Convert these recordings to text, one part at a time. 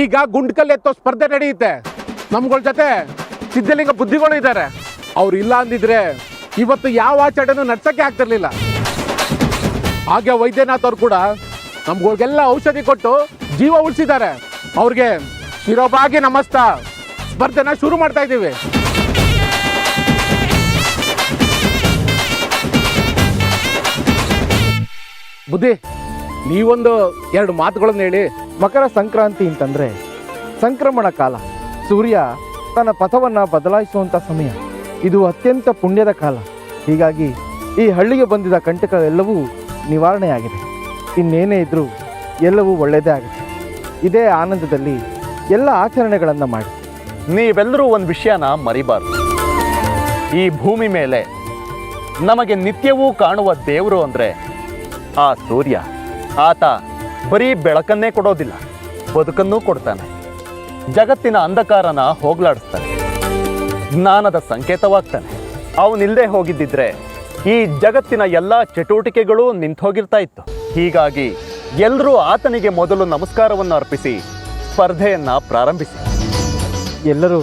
ಈಗ ಗುಂಡ್ಕಲ್ ಎತ್ತೋ ಸ್ಪರ್ಧೆ ನಡೆಯುತ್ತೆ. ನಮ್ಗಳ ಜೊತೆ ಸಿದ್ಧಲಿಂಗ ಬುದ್ಧಿಗಳು ಇದ್ದಾರೆ ಅವ್ರು ಇಲ್ಲ ಅಂದಿದ್ರೆ ಇವತ್ತು ಯಾವ ಆಚರಣೆನೂ ನಡ್ಸಕ್ಕೆ ಆಗ್ತಿರ್ಲಿಲ್ಲ. ಹಾಗೆ ವೈದ್ಯನಾಥ್ ಅವ್ರು ಕೂಡ ನಮ್ಗಳಿಗೆಲ್ಲ ಔಷಧಿ ಕೊಟ್ಟು ಜೀವ ಉಳಿಸಿದ್ದಾರೆ. ಅವ್ರಿಗೆ ಶಿರೋಬಾಗಿ ನಮಸ್ತ. ಸ್ಪರ್ಧೆನ ಶುರು ಮಾಡ್ತಾ ಇದ್ದೀವಿ. ಬುದ್ಧಿ, ನೀವೊಂದು ಎರಡು ಮಾತುಗಳನ್ನು ಹೇಳಿ ಮಕರ ಸಂಕ್ರಾಂತಿ ಅಂತಂದರೆ ಸಂಕ್ರಮಣ ಕಾಲ. ಸೂರ್ಯ ತನ್ನ ಪಥವನ್ನು ಬದಲಾಯಿಸುವಂಥ ಸಮಯ. ಇದು ಅತ್ಯಂತ ಪುಣ್ಯದ ಕಾಲ. ಹೀಗಾಗಿ ಈ ಹಳ್ಳಿಗೆ ಬಂದಿದ್ದ ಕಂಟಕವೆಲ್ಲವೂ ನಿವಾರಣೆಯಾಗಿದೆ. ಇನ್ನೇನೇ ಇದ್ದರೂ ಎಲ್ಲವೂ ಒಳ್ಳೆಯದೇ ಆಗುತ್ತೆ. ಇದೇ ಆನಂದದಲ್ಲಿ ಎಲ್ಲ ಆಚರಣೆಗಳನ್ನು ಮಾಡಿ. ನೀವೆಲ್ಲರೂ ಒಂದು ವಿಷಯನ ಮರಿಬಾರ್ದು. ಈ ಭೂಮಿ ಮೇಲೆ ನಮಗೆ ನಿತ್ಯವೂ ಕಾಣುವ ದೇವರು ಅಂದರೆ ಆ ಸೂರ್ಯ. ಆತ ಬರೀ ಬೆಳಕನ್ನೇ ಕೊಡೋದಿಲ್ಲ, ಬದುಕನ್ನೂ ಕೊಡ್ತಾನೆ. ಜಗತ್ತಿನ ಅಂಧಕಾರನ ಹೋಗ್ಲಾಡಿಸ್ತಾನೆ. ಜ್ಞಾನದ ಸಂಕೇತವಾಗ್ತಾನೆ. ಅವನಿಲ್ಲದೆ ಹೋಗಿದ್ದಿದ್ರೆ ಈ ಜಗತ್ತಿನ ಎಲ್ಲ ಚಟುವಟಿಕೆಗಳು ನಿಂತೋಗಿರ್ತಾ ಇತ್ತು. ಹೀಗಾಗಿ ಎಲ್ಲರೂ ಆತನಿಗೆ ಮೊದಲು ನಮಸ್ಕಾರವನ್ನು ಅರ್ಪಿಸಿ ಸ್ಪರ್ಧೆಯನ್ನು ಪ್ರಾರಂಭಿಸಿ. ಎಲ್ಲರೂ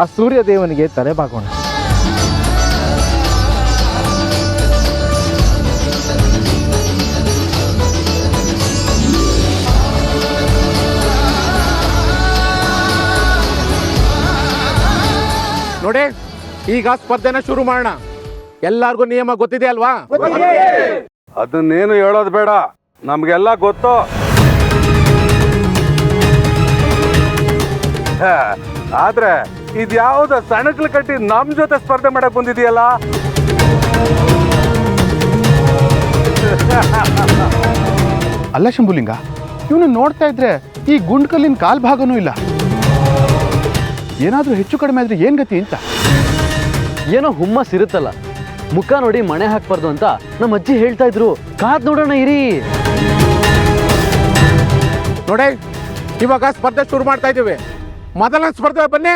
ಆ ಸೂರ್ಯದೇವನಿಗೆ ತಲೆಬಾಗೋಣ ನೋಡಿ ಈಗ ಸ್ಪರ್ಧೆನ ಶುರು ಮಾಡೋಣ. ಎಲ್ಲಾರ್ಗೂ ನಿಯಮ ಗೊತ್ತಿದೆ ಅಲ್ವಾ? ಅದನ್ನೇನು ಹೇಳೋದು ಬೇಡ ನಮ್ಗೆಲ್ಲ ಗೊತ್ತು. ಹೇ, ಆದ್ರೆ ಇದ್ಯಾವ್ದ ಸಣಕ್ಲು ಕಟ್ಟಿ ನಮ್ ಜೊತೆ ಸ್ಪರ್ಧೆ ಮಾಡಕ್ ಬಂದಿದೆಯಲ್ಲ? ಅಲ್ಲ ಶಂಭುಲಿಂಗ ಇವನು ನೋಡ್ತಾ ಇದ್ರೆ ಈ ಗುಂಡ್ಕಲ್ಲಿನ ಕಾಲ್ ಭಾಗನೂ ಇಲ್ಲ. ಏನಾದ್ರೂ ಹೆಚ್ಚು ಕಡಿಮೆ ಆದರೆ ಏನು ಗತಿ ಅಂತ? ಏನೋ ಹುಮ್ಮಸ್ ಇರುತ್ತಲ್ಲ. ಮುಖ ನೋಡಿ ಮಣೆ ಹಾಕ್ಬಾರ್ದು ಅಂತ ನಮ್ಮ ಅಜ್ಜಿ ಹೇಳ್ತಾ ಇದ್ರು. ಕಾದ್ ನೋಡೋಣ ಇರಿ. ನೋಡಿ ಇವಾಗ ಸ್ಪರ್ಧೆ ಶುರು ಮಾಡ್ತಾ ಇದ್ದೀವಿ ಮೊದಲ ಸ್ಪರ್ಧೆ ಬನ್ನಿ.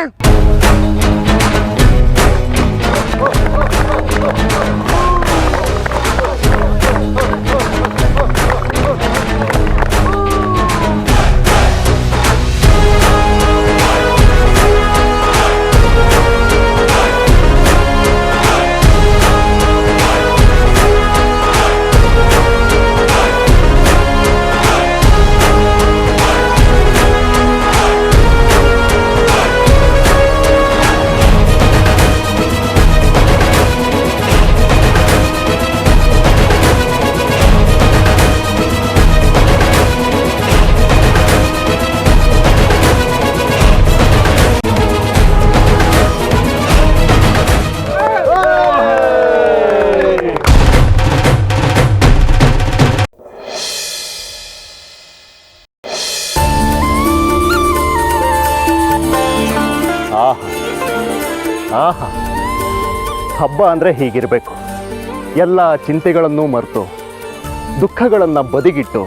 ಹಬ್ಬ ಅಂದರೆ ಹೀಗಿರಬೇಕು. ಎಲ್ಲ ಚಿಂತೆಗಳನ್ನು ಮರೆತು ದುಃಖಗಳನ್ನು ಬದಿಗಿಟ್ಟು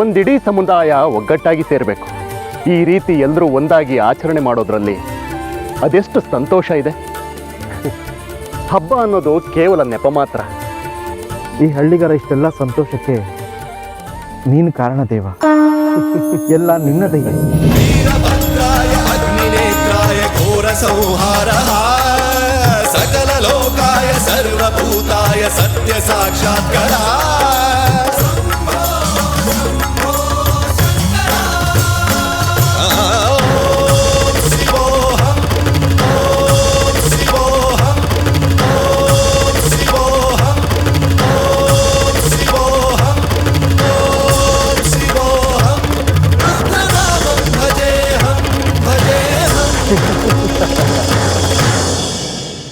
ಒಂದಿಡೀ ಸಮುದಾಯ ಒಗ್ಗಟ್ಟಾಗಿ ಸೇರಬೇಕು. ಈ ರೀತಿ ಎಲ್ಲರೂ ಒಂದಾಗಿ ಆಚರಣೆ ಮಾಡೋದರಲ್ಲಿ ಅದೆಷ್ಟು ಸಂತೋಷ ಇದೆ. ಹಬ್ಬ ಅನ್ನೋದು ಕೇವಲ ನೆಪ ಮಾತ್ರ. ಈ ಹಳ್ಳಿಗರ ಇಷ್ಟೆಲ್ಲ ಸಂತೋಷಕ್ಕೆ ನೀನು ಕಾರಣ ದೇವ. ಎಲ್ಲ ನಿನ್ನದೇ. ಘೋರ ಸಂಹಾರ सत्य साक्षात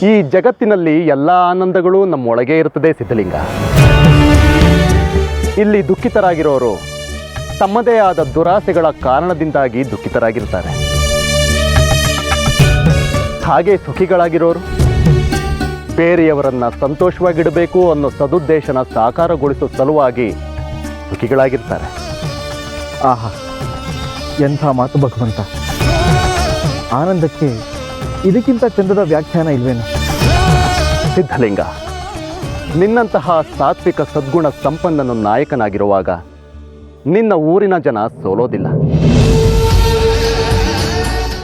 ಈ ಜಗತ್ತಿನಲ್ಲಿ ಎಲ್ಲ ಆನಂದಗಳು ನಮ್ಮೊಳಗೆ ಇರುತ್ತದೆ ಸಿದ್ಧಲಿಂಗ. ಇಲ್ಲಿ ದುಃಖಿತರಾಗಿರೋರು ತಮ್ಮದೇ ಆದ ದುರಾಸೆಗಳ ಕಾರಣದಿಂದಾಗಿ ದುಃಖಿತರಾಗಿರ್ತಾರೆ. ಹಾಗೆ ಸುಖಿಗಳಾಗಿರೋರು ಬೇರೆಯವರನ್ನ ಸಂತೋಷವಾಗಿಡಬೇಕು ಅನ್ನೋ ಸದುದ್ದೇಶನ ಸಾಕಾರಗೊಳಿಸೋ ಸಲುವಾಗಿ ಸುಖಿಗಳಾಗಿರ್ತಾರೆ. ಆಹಾ, ಎಂಥ ಮಾತು ಭಗವಂತ. ಆನಂದಕ್ಕೆ ಇದಕ್ಕಿಂತ ಚಂದದ ವ್ಯಾಖ್ಯಾನ ಇಲ್ವೇನು? ಸಿದ್ಧಲಿಂಗ ನಿನ್ನಂತಹ ಸಾತ್ವಿಕ ಸದ್ಗುಣ ಸಂಪನ್ನನ ನಾಯಕನಾಗಿರುವಾಗ ನಿನ್ನ ಊರಿನ ಜನ ಸೋಲೋದಿಲ್ಲ.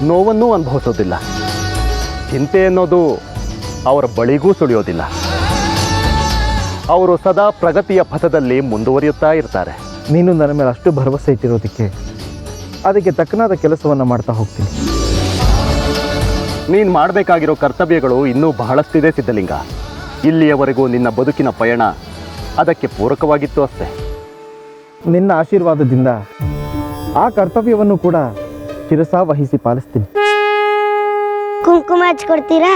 ನೋವನ್ನೂ ಅನುಭವಿಸೋದಿಲ್ಲ. ಚಿಂತೆ ಅನ್ನೋದು ಅವರ ಬಳಿಗೂ ಸುಳಿಯೋದಿಲ್ಲ. ಅವರು ಸದಾ ಪ್ರಗತಿಯ ಪಥದಲ್ಲಿ ಮುಂದುವರಿಯುತ್ತಾ ಇರ್ತಾರೆ. ನೀನು ನನ್ನ ಮೇಲೆ ಅಷ್ಟು ಭರವಸೆ ಇಟ್ಟಿರೋದಕ್ಕೆ ಅದಕ್ಕೆ ತಕ್ಕನಾದ ಕೆಲಸವನ್ನು ಮಾಡ್ತಾ ಹೋಗ್ತೀನಿ. ನೀನು ಮಾಡಬೇಕಾಗಿರೋ ಕರ್ತವ್ಯಗಳು ಇನ್ನೂ ಬಹಳಷ್ಟಿದೆ ಸಿದ್ಧಲಿಂಗ. ಇಲ್ಲಿಯವರೆಗೂ ನಿನ್ನ ಬದುಕಿನ ಪಯಣ ಅದಕ್ಕೆ ಪೂರಕವಾಗಿತ್ತು ಅಷ್ಟೇ. ನಿನ್ನ ಆಶೀರ್ವಾದದಿಂದ ಆ ಕರ್ತವ್ಯವನ್ನು ಕೂಡ ಶಿರಸಾ ವಹಿಸಿ ಪಾಲಿಸ್ತೀನಿ. ಕುಂಕುಮ ಹಚ್ಕೊಡ್ತೀರಾ?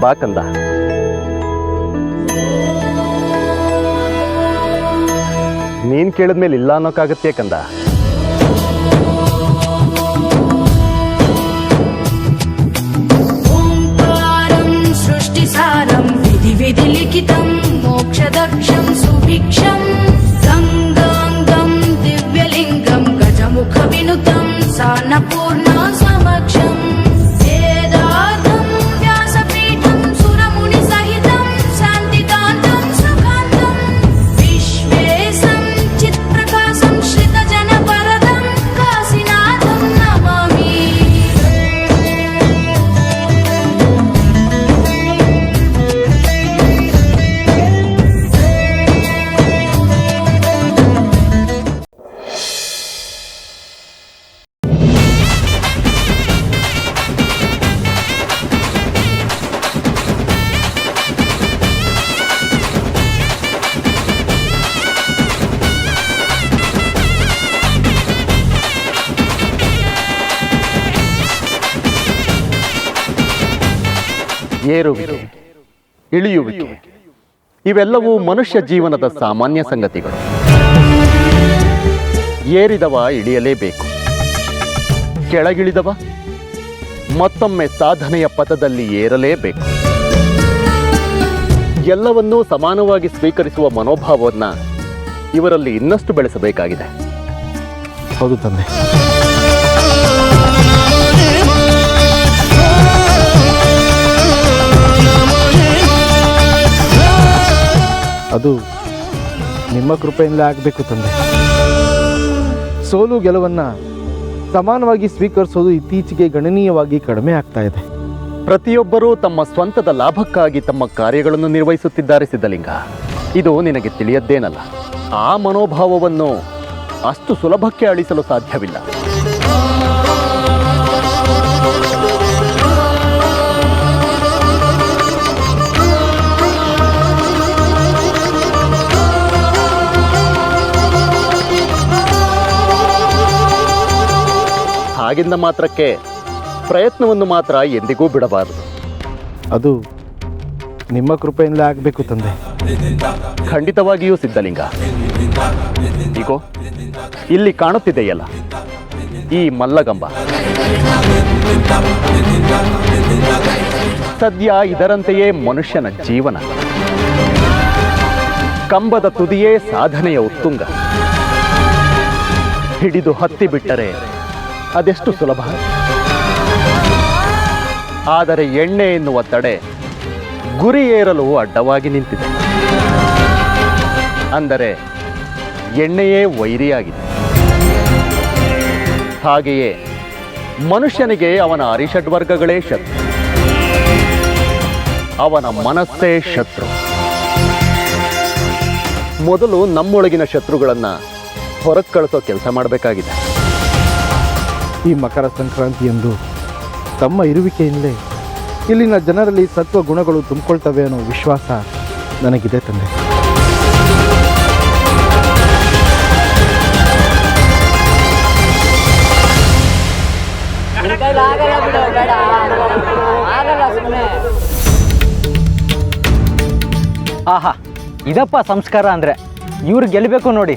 ಬಾ ಕಂದ. ನೀನ್ ಕೇಳಿದ್ಮೇಲೆ ಇಲ್ಲ ಅನ್ನೋಕ್ಕಾಗತ್ತೆ ಕಂದ. సారం విధి విధి లిఖితం మోక్షదక్షం సుభిక్షం. గంగాంగం దివ్యలింగం గజముఖ వినుతం సానపూర్ణ ಏರುವಿಕೆ, ಇಳಿಯುವಿಕೆ. ಇವೆಲ್ಲವೂ ಮನುಷ್ಯ ಜೀವನದ ಸಾಮಾನ್ಯ ಸಂಗತಿಗಳು. ಏರಿದವ ಇಳಿಯಲೇಬೇಕು. ಕೆಳಗಿಳಿದವ ಮತ್ತೊಮ್ಮೆ ಸಾಧನೆಯ ಪಥದಲ್ಲಿ ಏರಲೇಬೇಕು. ಎಲ್ಲವನ್ನೂ ಸಮಾನವಾಗಿ ಸ್ವೀಕರಿಸುವ ಮನೋಭಾವವನ್ನು ಇವರಲ್ಲಿ ಇನ್ನಷ್ಟು ಬೆಳೆಸಬೇಕಾಗಿದೆ. ಹೌದು ತಂದೆ. ಅದು ನಿಮ್ಮ ಕೃಪೆಯಿಂದಲೇ ಆಗಬೇಕು ತಂದೆ. ಸೋಲು ಗೆಲುವನ್ನು ಸಮಾನವಾಗಿ ಸ್ವೀಕರಿಸೋದು ಇತ್ತೀಚೆಗೆ ಗಣನೀಯವಾಗಿ ಕಡಿಮೆ ಆಗ್ತಾ ಇದೆ. ಪ್ರತಿಯೊಬ್ಬರೂ ತಮ್ಮ ಸ್ವಂತದ ಲಾಭಕ್ಕಾಗಿ ತಮ್ಮ ಕಾರ್ಯಗಳನ್ನು ನಿರ್ವಹಿಸುತ್ತಿದ್ದಾರೆ ಸಿದ್ಧಲಿಂಗ. ಇದು ನಿನಗೆ ತಿಳಿಯದ್ದೇನಲ್ಲ. ಆ ಮನೋಭಾವವನ್ನು ಅಷ್ಟು ಸುಲಭಕ್ಕೆ ಅಳಿಸಲು ಸಾಧ್ಯವಿಲ್ಲ. ಹಾಗಿಂದ ಮಾತ್ರಕ್ಕೆ ಪ್ರಯತ್ನವನ್ನು ಮಾತ್ರ ಎಂದಿಗೂ ಬಿಡಬಾರದು. ಅದು ನಿಮ್ಮ ಕೃಪೆಯಿಂದ ಆಗಬೇಕು ತಂದೆ. ಖಂಡಿತವಾಗಿಯೂ ಸಿದ್ಧಲಿಂಗ. ಈಗೋ ಇಲ್ಲಿ ಕಾಣುತ್ತಿದೆಯಲ್ಲ ಈ ಮಲ್ಲಗಂಬ. ಸದ್ಯ ಇದರಂತೆಯೇ ಮನುಷ್ಯನ ಜೀವನ. ಕಂಬದ ತುದಿಯೇ ಸಾಧನೆಯ ಉತ್ತುಂಗ. ಹಿಡಿದು ಹತ್ತಿ ಬಿಟ್ಟರೆ ಅದೆಷ್ಟು ಸುಲಭ? ಆದರೆ ಎಣ್ಣೆ ಎನ್ನುವ ತಡೆ ಗುರಿ ಏರಲು ಅಡ್ಡವಾಗಿ ನಿಂತಿದೆ. ಅಂದರೆ ಎಣ್ಣೆಯೇ ವೈರಿಯಾಗಿದೆ. ಹಾಗೆಯೇ ಮನುಷ್ಯನಿಗೆ ಅವನ ಅರಿಷಡ್ವರ್ಗಗಳೇ ಶತ್ರು. ಅವನ ಮನಸ್ಸೇ ಶತ್ರು. ಮೊದಲು ನಮ್ಮೊಳಗಿನ ಶತ್ರುಗಳನ್ನು ಹೊರಗೆ ಕಳಿಸೋ ಕೆಲಸ ಮಾಡಬೇಕಾಗಿದೆ. ಈ ಮಕರ ಸಂಕ್ರಾಂತಿಯಂದು ತಮ್ಮ ಇರುವಿಕೆಯಿಂದಲೇ ಇಲ್ಲಿನ ಜನರಲ್ಲಿ ಸತ್ವ ಗುಣಗಳು ತುಂಬಿಕೊಳ್ತವೆ ಅನ್ನೋ ವಿಶ್ವಾಸ ನನಗಿದೆ ತಂದೆ. ಆಹಾ, ಇದಪ್ಪ ಸಂಸ್ಕಾರ ಅಂದರೆ ಇವ್ರು ಗೆಲ್ಲಬೇಕು ನೋಡಿ.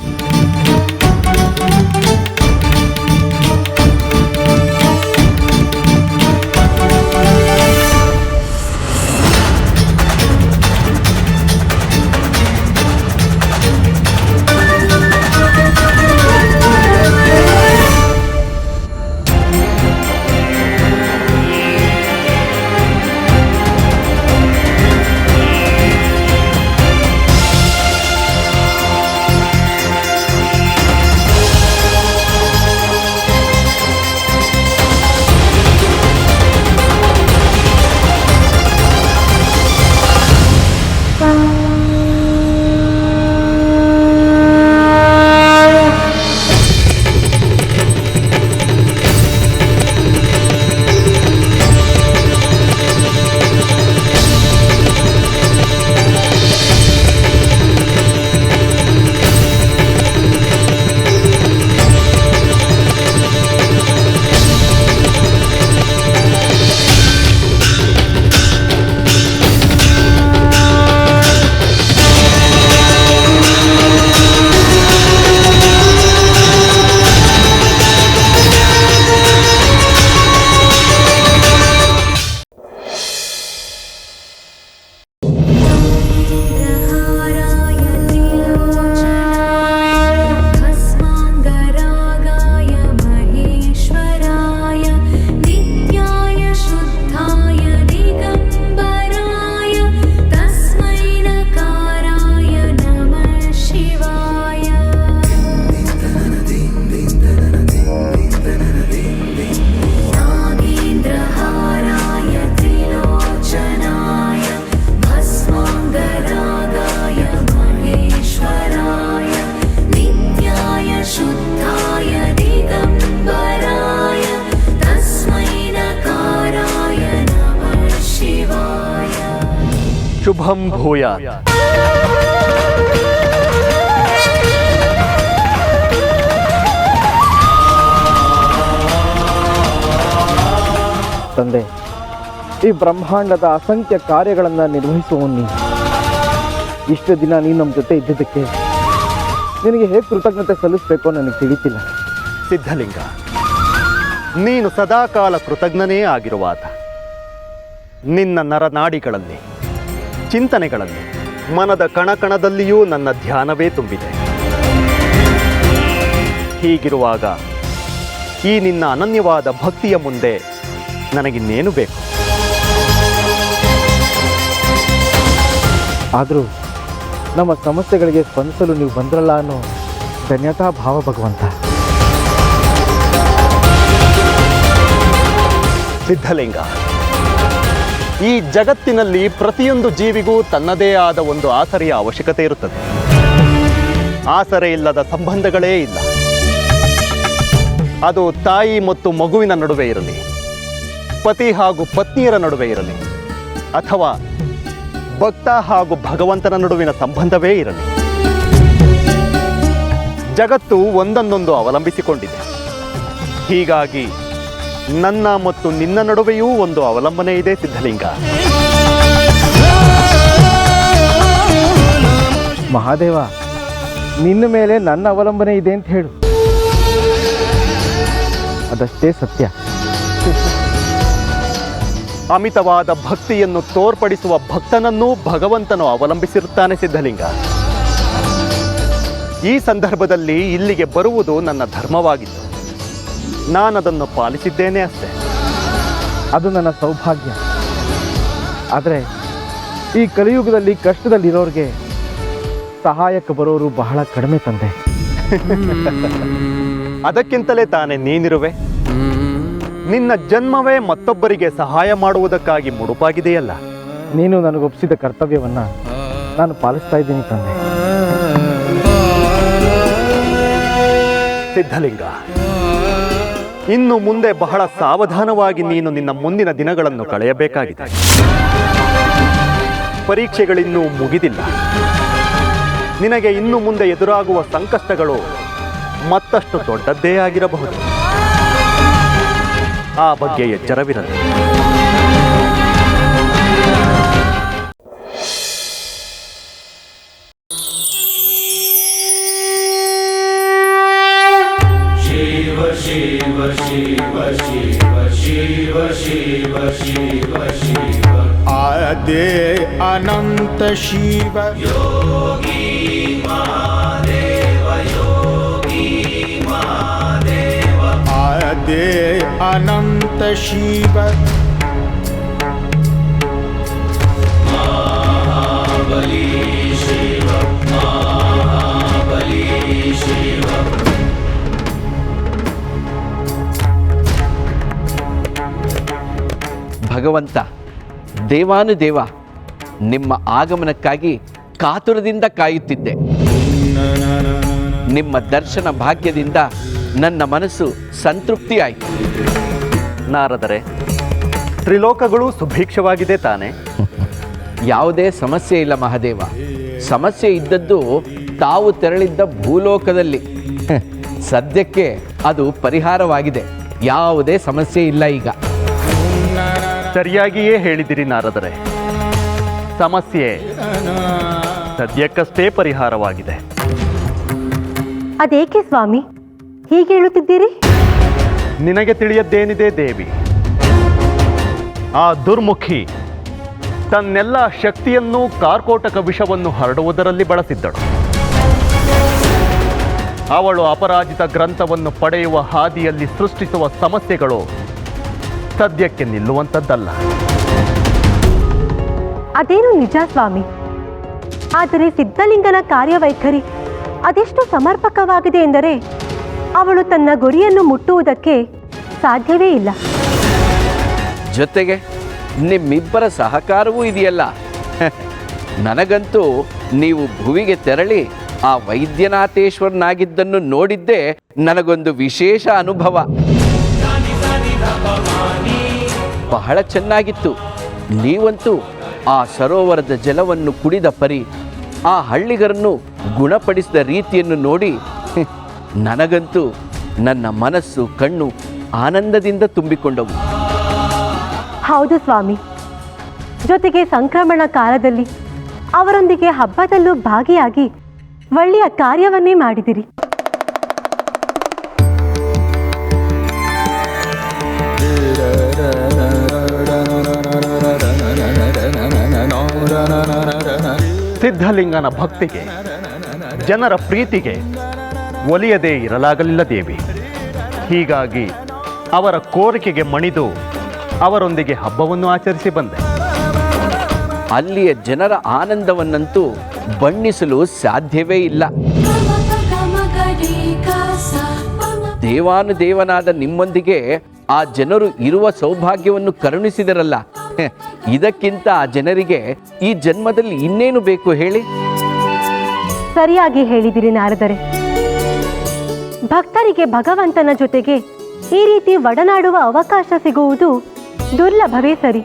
ಶುಭಂ ಭೂಯ ತಂದೆ ಈ ಬ್ರಹ್ಮಾಂಡದ ಅಸಂಖ್ಯ ಕಾರ್ಯಗಳನ್ನು ನಿರ್ವಹಿಸುವ ನೀನು. ಇಷ್ಟು ದಿನ ನೀನು ನಮ್ಮ ಜೊತೆ ಇದ್ದಿದ್ದಕ್ಕೆ ನಿನಗೆ ಹೇಗೆ ಕೃತಜ್ಞತೆ ಸಲ್ಲಿಸಬೇಕೋ ನನಗೆ ತಿಳಿತಿಲ್ಲ. ಸಿದ್ಧಲಿಂಗ ನೀನು ಸದಾಕಾಲ ಕೃತಜ್ಞನೇ ಆಗಿರುವಾತ. ನಿನ್ನ ನರನಾಡಿಗಳಲ್ಲಿ ಚಿಂತನೆಗಳಲ್ಲಿ ಮನದ ಕಣಕಣದಲ್ಲಿಯೂ ನನ್ನ ಧ್ಯಾನವೇ ತುಂಬಿದೆ. ಹೀಗಿರುವಾಗ ಈ ನಿನ್ನ ಅನನ್ಯವಾದ ಭಕ್ತಿಯ ಮುಂದೆ ನನಗಿನ್ನೇನು ಬೇಕು? ಆದರೂ ನಮ್ಮ ಸಮಸ್ಯೆಗಳಿಗೆ ಸ್ಪಂದಿಸಲು ನೀವು ಬಂದ್ರಲ್ಲ ಅನ್ನೋ ಧನ್ಯತಾ ಭಾವ ಭಗವಂತ. ಸಿದ್ಧಲಿಂಗ ಈ ಜಗತ್ತಿನಲ್ಲಿ ಪ್ರತಿಯೊಂದು ಜೀವಿಗೂ ತನ್ನದೇ ಆದ ಒಂದು ಆಸರೆಯ ಅವಶ್ಯಕತೆ ಇರುತ್ತದೆ. ಆಸರೆ ಇಲ್ಲದ ಸಂಬಂಧಗಳೇ ಇಲ್ಲ. ಅದು ತಾಯಿ ಮತ್ತು ಮಗುವಿನ ನಡುವೆ ಇರಲಿ, ಪತಿ ಹಾಗೂ ಪತ್ನಿಯರ ನಡುವೆ ಇರಲಿ, ಅಥವಾ ಭಕ್ತ ಹಾಗೂ ಭಗವಂತನ ನಡುವಿನ ಸಂಬಂಧವೇ ಇರಲಿ. ಜಗತ್ತು ಒಂದನ್ನೊಂದು ಅವಲಂಬಿಸಿಕೊಂಡಿದೆ. ಹೀಗಾಗಿ ನನ್ನ ಮತ್ತು ನಿನ್ನ ನಡುವೆಯೂ ಒಂದು ಅವಲಂಬನೆ ಇದೆ ಸಿದ್ಧಲಿಂಗ. ಮಹಾದೇವ ನಿನ್ನ ಮೇಲೆ ನನ್ನ ಅವಲಂಬನೆ ಇದೆ ಅಂತ ಹೇಳು. ಅದಷ್ಟೇ ಸತ್ಯ. ಅಮಿತವಾದ ಭಕ್ತಿಯನ್ನು ತೋರ್ಪಡಿಸುವ ಭಕ್ತನನ್ನೂ ಭಗವಂತನು ಅವಲಂಬಿಸಿರುತ್ತಾನೆ ಸಿದ್ಧಲಿಂಗ. ಈ ಸಂದರ್ಭದಲ್ಲಿ ಇಲ್ಲಿಗೆ ಬರುವುದು ನನ್ನ ಧರ್ಮವಾಗಿತ್ತು ನಾನದನ್ನು ಪಾಲಿಸಿದ್ದೇನೆ ಅಷ್ಟೇ. ಅದು ನನ್ನ ಸೌಭಾಗ್ಯ. ಆದರೆ ಈ ಕಲಿಯುಗದಲ್ಲಿ ಕಷ್ಟದಲ್ಲಿರೋರಿಗೆ ಸಹಾಯಕ್ಕೆ ಬರೋರು ಬಹಳ ಕಡಿಮೆ ತಂದೆ. ಅದಕ್ಕಿಂತಲೇ ತಾನೇ ನೀನಿರುವೆ. ನಿನ್ನ ಜನ್ಮವೇ ಮತ್ತೊಬ್ಬರಿಗೆ ಸಹಾಯ ಮಾಡುವುದಕ್ಕಾಗಿ ಮುಡುಪಾಗಿದೆಯಲ್ಲ. ನೀನು ನನಗೊಪ್ಪಿಸಿದ ಕರ್ತವ್ಯವನ್ನು ನಾನು ಪಾಲಿಸ್ತಾ ಇದ್ದೀನಿ ತಂದೆ. ಸಿದ್ಧಲಿಂಗ. ಇನ್ನು ಮುಂದೆ ಬಹಳ ಸಾವಧಾನವಾಗಿ ನೀನು ನಿನ್ನ ಮುಂದಿನ ದಿನಗಳನ್ನು ಕಳೆಯಬೇಕಾಗಿದೆ. ಪರೀಕ್ಷೆಗಳಿನ್ನೂ ಮುಗಿದಿಲ್ಲ. ನಿನಗೆ ಇನ್ನು ಮುಂದೆ ಎದುರಾಗುವ ಸಂಕಷ್ಟಗಳು ಮತ್ತಷ್ಟು ದೊಡ್ಡದ್ದೇ ಆಗಿರಬಹುದು. ಆ ಬಗ್ಗೆ ಎಚ್ಚರವಿರಲಿ. ಅನಂತ ಶಿವ. ಯೋಗಿ ಆದೇ ಅನಂತ ಶಿವ. ಭಗವಂತ ದೇವಾನುದೇವ ನಿಮ್ಮ ಆಗಮನಕ್ಕಾಗಿ ಕಾತುರದಿಂದ ಕಾಯುತ್ತಿದ್ದೆ. ನಿಮ್ಮ ದರ್ಶನ ಭಾಗ್ಯದಿಂದ ನನ್ನ ಮನಸ್ಸು ಸಂತೃಪ್ತಿಯಾಯಿತು. ನಾರದರೆ ತ್ರಿಲೋಕಗಳು ಸುಭಿಕ್ಷವಾಗಿದೆ ತಾನೆ? ಯಾವುದೇ ಸಮಸ್ಯೆ ಇಲ್ಲ ಮಹಾದೇವ. ಸಮಸ್ಯೆ ಇದ್ದದ್ದು ತಾವು ತೆರಳಿದ್ದ ಭೂಲೋಕದಲ್ಲಿ. ಸದ್ಯಕ್ಕೆ ಅದು ಪರಿಹಾರವಾಗಿದೆ. ಯಾವುದೇ ಸಮಸ್ಯೆ ಇಲ್ಲ ಈಗ. ಸರಿಯಾಗಿಯೇ ಹೇಳಿದಿರಿ ನಾರದರೆ. ಸಮಸ್ಯೆ. ಸದ್ಯಕ್ಕಷ್ಟೇ ಪರಿಹಾರವಾಗಿದೆ. ಅದೇಕೆ ಸ್ವಾಮಿ? ಹೀಗೆ ಹೇಳುತ್ತಿದ್ದೀರಿ? ನಿನಗೆ ತಿಳಿಯದ್ದೇನಿದೆ ದೇವಿ? ಆ ದುರ್ಮುಖಿ ತನ್ನೆಲ್ಲ ಶಕ್ತಿಯನ್ನು ಕಾರ್ಕೋಟಕ ವಿಷವನ್ನು ಹರಡುವುದರಲ್ಲಿ ಬಳಸಿದ್ದಳು. ಅವಳು ಅಪರಾಜಿತ ಗ್ರಂಥವನ್ನು ಪಡೆಯುವ ಹಾದಿಯಲ್ಲಿ ಸೃಷ್ಟಿಸುವ ಸಮಸ್ಯೆಗಳು ಸದ್ಯಕ್ಕೆ ನಿಲ್ಲುವಂಥದ್ದಲ್ಲ. ಅದೇನು ನಿಜ, ಸ್ವಾಮಿ. ಆದರೆ ಸಿದ್ಧಲಿಂಗನ ಕಾರ್ಯವೈಖರಿ ಅದೆಷ್ಟು ಸಮರ್ಪಕವಾಗಿದೆ ಎಂದರೆ ಅವಳು ತನ್ನ ಗುರಿಯನ್ನು ಮುಟ್ಟುವುದಕ್ಕೆ ಸಾಧ್ಯವೇ ಇಲ್ಲ. ಜೊತೆಗೆ ನಿಮ್ಮಿಬ್ಬರ ಸಹಕಾರವೂ ಇದೆಯಲ್ಲ. ನನಗಂತೂ ನೀವು ಭುವಿಗೆ ತೆರಳಿ ಆ ವೈದ್ಯನಾಥೇಶ್ವರನಾಗಿದ್ದನ್ನು ನೋಡಿದ್ದೇ ನನಗೊಂದು ವಿಶೇಷ ಅನುಭವ. ಬಹಳ ಚೆನ್ನಾಗಿತ್ತು. ನೀವಂತೂ ಆ ಸರೋವರದ ಜಲವನ್ನು ಕುಡಿದ ಪರಿ ಆ ಹಳ್ಳಿಗರನ್ನು ಗುಣಪಡಿಸಿದ ರೀತಿಯನ್ನು ನೋಡಿ ನನಗಂತೂ ನನ್ನ ಮನಸ್ಸು ಕಣ್ಣು ಆನಂದದಿಂದ ತುಂಬಿಕೊಂಡವು. ಹೌದು ಸ್ವಾಮಿ. ಜೊತೆಗೆ ಸಂಕ್ರಮಣ ಕಾಲದಲ್ಲಿ ಅವರೊಂದಿಗೆ ಹಬ್ಬದಲ್ಲೂ ಭಾಗಿಯಾಗಿ ಒಳ್ಳೆಯ ಕಾರ್ಯವನ್ನೇ ಮಾಡಿದಿರಿ. ಸಿದ್ಧಲಿಂಗನ ಭಕ್ತಿಗೆ, ಜನರ ಪ್ರೀತಿಗೆ ಒಲಿಯದೇ ಇರಲಾಗಲಿಲ್ಲ ದೇವಿ ಹೀಗಾಗಿ ಅವರ ಕೋರಿಕೆಗೆ ಮಣಿದು ಅವರೊಂದಿಗೆ ಹಬ್ಬವನ್ನು ಆಚರಿಸಿ ಬಂದೆ. ಅಲ್ಲಿಯ ಜನರ ಆನಂದವನ್ನಂತೂ ಬಣ್ಣಿಸಲು ಸಾಧ್ಯವೇ ಇಲ್ಲ. ದೇವಾನುದೇವನಾದ ನಿಮ್ಮೊಂದಿಗೆ ಆ ಜನರು ಇರುವ ಸೌಭಾಗ್ಯವನ್ನು ಕರುಣಿಸಿದರಲ್ಲ. ಇದಕ್ಕಿಂತ ಜನರಿಗೆ ಈ ಜನ್ಮದಲ್ಲಿ ಇನ್ನೇನು ಬೇಕು ಹೇಳಿ? ಸರಿಯಾಗಿ ಹೇಳಿದಿರಿ ನಾರದರೆ. ಭಕ್ತರಿಗೆ ಭಗವಂತನ ಜೊತೆಗೆ ಈ ರೀತಿ ಒಡನಾಡುವ ಅವಕಾಶ ಸಿಗುವುದು ದುರ್ಲಭವೇ ಸರಿ.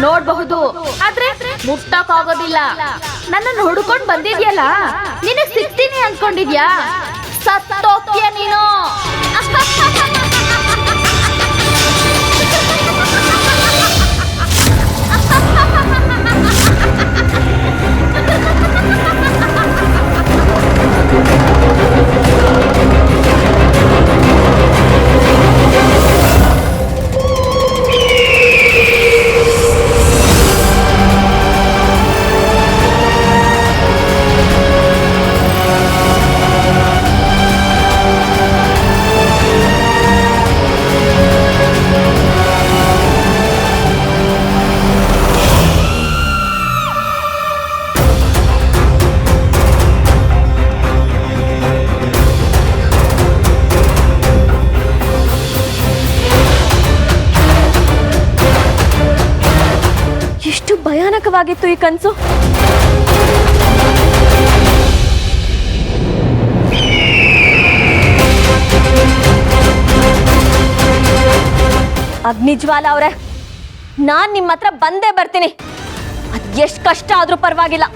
ನೋಡ್ಬಹುದು. ಆದ್ರೆ ಮುಟ್ಟಕ್ ಆಗೋದಿಲ್ಲ ನನ್ನನ್ನು ಹುಡುಕೊಂಡ್ ಬಂದಿದ್ಯಲ್ಲ? ನಿನಗ್ ಸಿಗ್ತೀನಿ ಅನ್ಕೊಂಡಿದ್ಯಾ? ಸತ್ತೋಗ್ತೀಯ ನೀನು. ಎಷ್ಟು ಭಯಾನಕವಾಗಿತ್ತು ಈ ಕನ್ಸು? ಅಗ್ನಿಜ್ವಾಲ ಅವ್ರೆ, ನಾನ್ ನಿಮ್ಮ ಹತ್ರ ಬಂದೇ ಬರ್ತೀನಿ. ಅದ್ ಎಷ್ಟ್ ಕಷ್ಟ ಆದ್ರೂ ಪರವಾಗಿಲ್ಲ.